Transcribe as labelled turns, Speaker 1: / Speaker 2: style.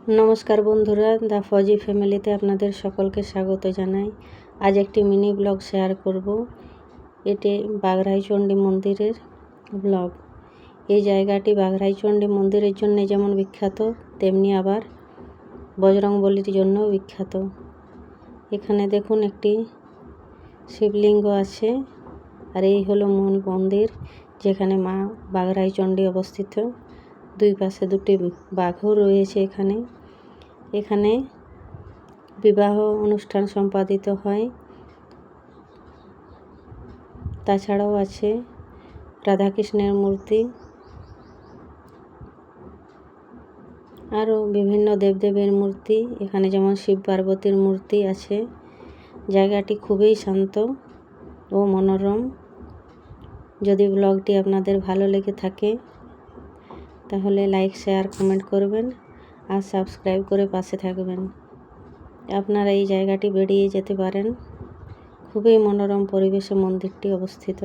Speaker 1: নমস্কার বন্ধুরা, the fuzzy ফ্যামিলিতে আপনাদের সকলকে স্বাগত জানাই। আজ একটি মিনি ব্লগ শেয়ার করব। এটি বাঘরাইচণ্ডী মন্দিরের ব্লগ। এই জায়গাটি বাঘরাইচণ্ডী মন্দিরের জন্য যেমন বিখ্যাত, তেমনি আবার বজরংবলির জন্য বিখ্যাত। এখানে দেখুন একটি শিবলিঙ্গ আছে, আর এই হলো মূল মন্দির যেখানে মা বাঘরাইচণ্ডী অবস্থিত। দুই পাশে দুটি বাঘও রয়েছে এখানে। এখানে বিবাহ অনুষ্ঠান সম্পাদিত হয়। তাছাড়াও আছে রাধাকৃষ্ণের মূর্তি। আরও বিভিন্ন দেবদেবীর মূর্তি। এখানে যেমন শিব পার্বতীর মূর্তি আছে। জায়গাটি খুবই শান্ত ও মনোরম। যদি ব্লগটি আপনাদের ভালো লেগে থাকে তাহলে লাইক, শেয়ার, কমেন্ট করবেন আর সাবস্ক্রাইব করে পাশে থাকবেন। আপনারা এই জায়গাটি বেরিয়ে যেতে পারেন। খুবই মনোরম পরিবেশে মন্দিরটি অবস্থিত।